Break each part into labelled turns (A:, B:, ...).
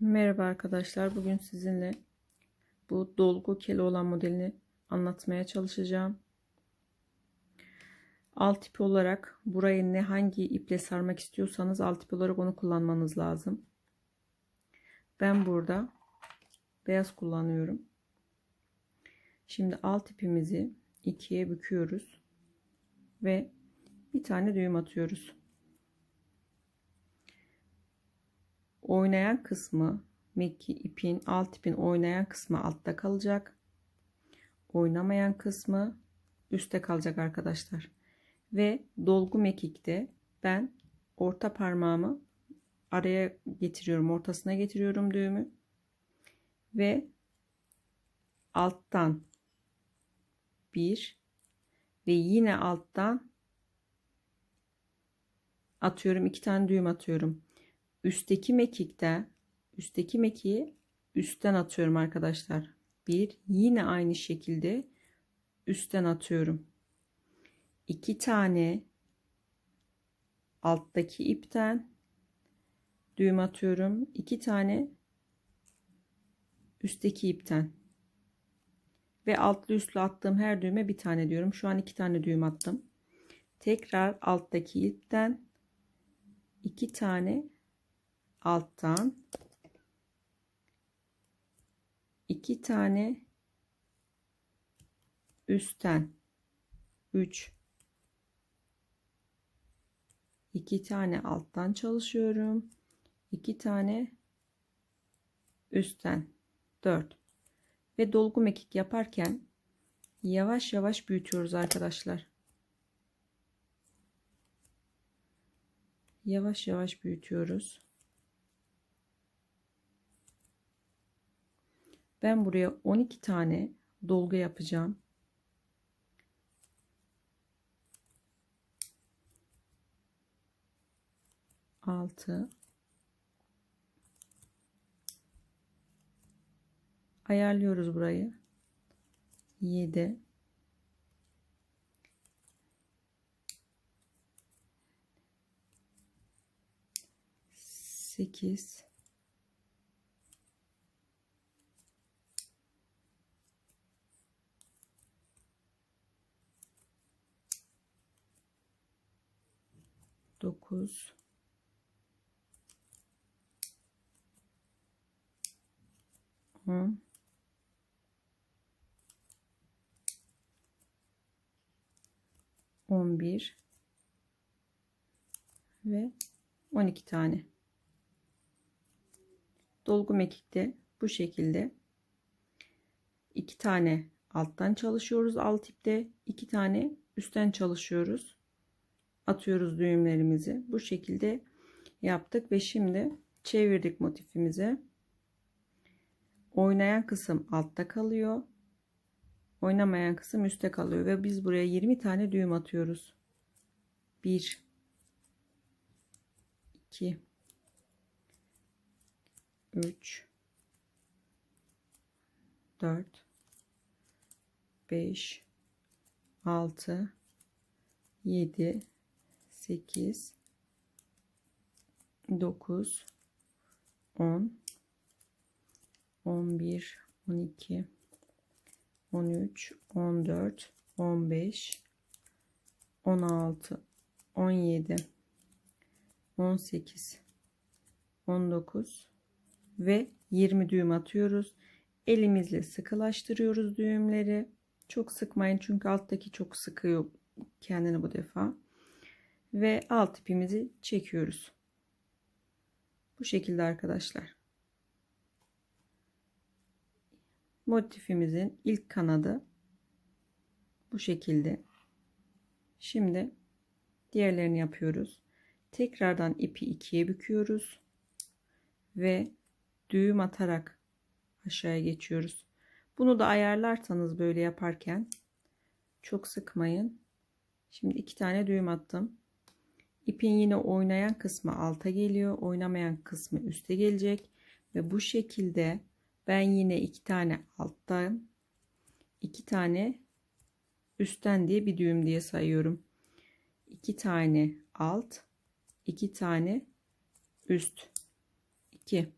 A: Merhaba arkadaşlar. Bugün sizinle bu dolgu keli olan modelini anlatmaya çalışacağım. Alt ipi olarak burayı ne hangi iple sarmak istiyorsanız alt ip olarak onu kullanmanız lazım. Ben burada beyaz kullanıyorum. Şimdi alt ipimizi ikiye büküyoruz ve bir tane düğüm atıyoruz. oynayan kısmı meki ipin alt ipin oynayan kısmı altta kalacak. Oynamayan kısmı üstte kalacak arkadaşlar. Ve dolgu mekikte ben orta parmağımı araya getiriyorum. Ortasına getiriyorum düğümü. Ve alttan bir ve yine alttan atıyorum. iki tane düğüm atıyorum üstteki mekikte üstteki mekiği üstten atıyorum arkadaşlar. Bir yine aynı şekilde üstten atıyorum. İki tane alttaki ipten düğüm atıyorum. İki tane üstteki ipten ve altlı üstlü attığım her düğüme bir tane diyorum. Şu an iki tane düğüm attım. Tekrar alttaki ipten iki tane alttan iki tane üstten 3 iki tane alttan çalışıyorum iki tane üstten 4 ve dolgu mekik yaparken yavaş yavaş büyütüyoruz arkadaşlar yavaş yavaş büyütüyoruz Ben buraya 12 tane dolgu yapacağım. Altı. Ayarlıyoruz burayı. Yedi. Sekiz. 9 10 11 ve 12 tane dolgu mekikte bu şekilde iki tane alttan çalışıyoruz alt ipte iki tane üstten çalışıyoruz atıyoruz düğümlerimizi. Bu şekilde yaptık ve şimdi çevirdik motifimizi. Oynayan kısım altta kalıyor. Oynamayan kısım üstte kalıyor ve biz buraya 20 tane düğüm atıyoruz. 1 2 3 4 5 6 7 8 9 10 11 12 13 14 15 16 17 18 19 ve 20 düğüm atıyoruz. Elimizle sıkılaştırıyoruz düğümleri. Çok sıkmayın çünkü alttaki çok sıkıyor kendini bu defa ve alt ipimizi çekiyoruz. Bu şekilde arkadaşlar. Motifimizin ilk kanadı bu şekilde. Şimdi diğerlerini yapıyoruz. Tekrardan ipi ikiye büküyoruz ve düğüm atarak aşağıya geçiyoruz. Bunu da ayarlarsanız böyle yaparken çok sıkmayın. Şimdi iki tane düğüm attım. İpin yine oynayan kısmı alta geliyor. Oynamayan kısmı üste gelecek. Ve bu şekilde ben yine iki tane alttan iki tane üstten diye bir düğüm diye sayıyorum. İki tane alt, iki tane üst. 2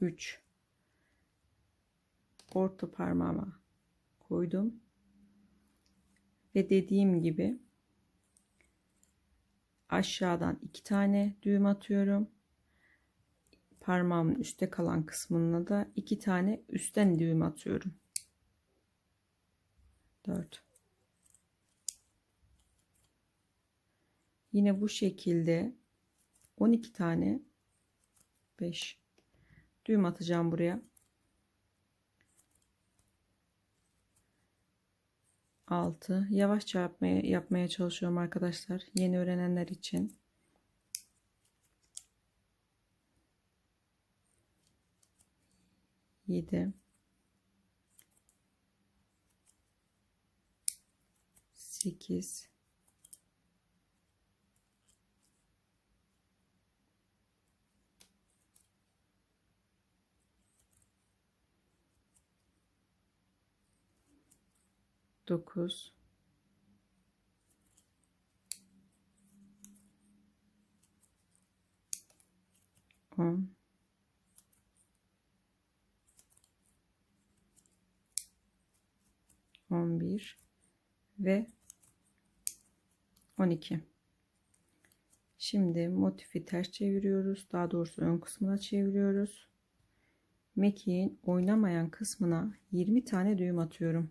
A: 3 orta parmağıma koydum ve dediğim gibi aşağıdan iki tane düğüm atıyorum. Parmağımın üstte kalan kısmına da iki tane üstten düğüm atıyorum. 4 Yine bu şekilde 12 tane 5 düğüm atacağım buraya. 6. Yavaşça yapmaya, yapmaya çalışıyorum arkadaşlar. Yeni öğrenenler için. Yedi. Sekiz. 9, 10 11 ve 12 şimdi motifi ters çeviriyoruz daha doğrusu ön kısmına çeviriyoruz mekiğin oynamayan kısmına 20 tane düğüm atıyorum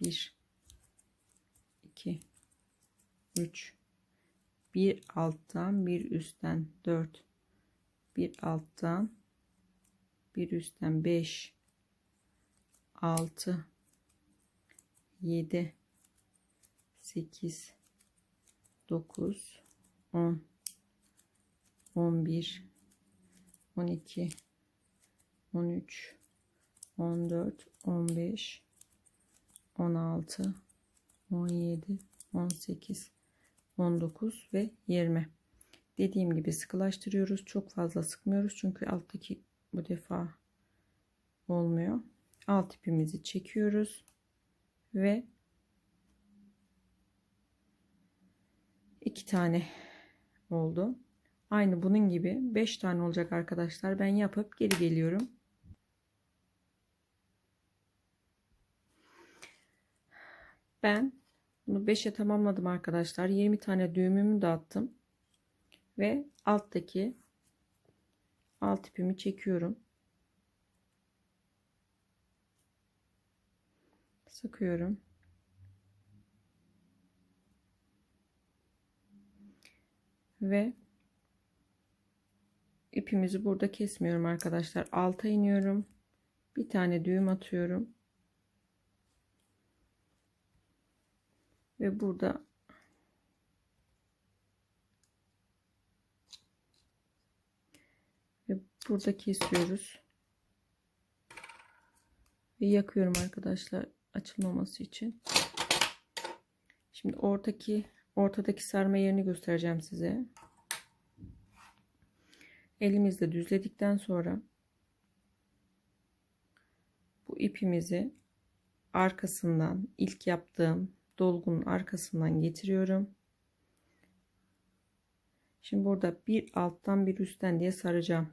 A: 1 2 3 bir alttan bir üstten 4 bir alttan bir üstten 5 6 7 8 9 10 11 12 13 14 15 16 17, 18, 19 ve 20. Dediğim gibi sıkılaştırıyoruz. Çok fazla sıkmıyoruz. Çünkü alttaki bu defa olmuyor. Alt ipimizi çekiyoruz. Ve iki tane oldu. Aynı bunun gibi 5 tane olacak arkadaşlar. Ben yapıp geri geliyorum. Ben bunu 5'e tamamladım arkadaşlar. 20 tane düğümümü dağıttım. Ve alttaki alt ipimi çekiyorum. Sıkıyorum. Ve ipimizi burada kesmiyorum arkadaşlar. Alta iniyorum. Bir tane düğüm atıyorum. ve burada ve burada kesiyoruz ve yakıyorum arkadaşlar açılmaması için şimdi ortaki ortadaki sarma yerini göstereceğim size elimizle düzledikten sonra bu ipimizi arkasından ilk yaptığım dolgunun arkasından getiriyorum. Şimdi burada bir alttan bir üstten diye saracağım.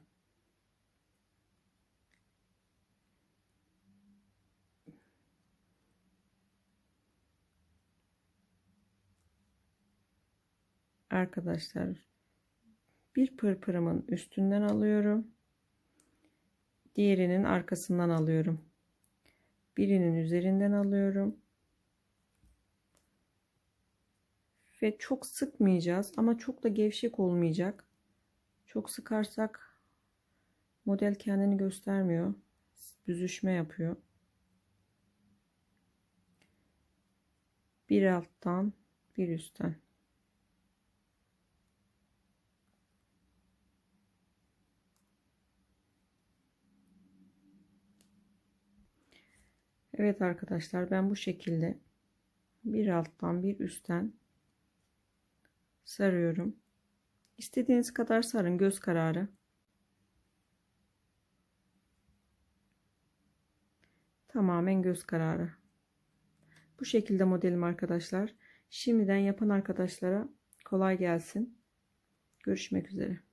A: Arkadaşlar bir pırpırımın üstünden alıyorum. Diğerinin arkasından alıyorum. Birinin üzerinden alıyorum. ve çok sıkmayacağız ama çok da gevşek olmayacak. Çok sıkarsak model kendini göstermiyor. Büzüşme yapıyor. Bir alttan bir üstten. Evet arkadaşlar ben bu şekilde bir alttan bir üstten sarıyorum. İstediğiniz kadar sarın göz kararı. Tamamen göz kararı. Bu şekilde modelim arkadaşlar. Şimdiden yapan arkadaşlara kolay gelsin. Görüşmek üzere.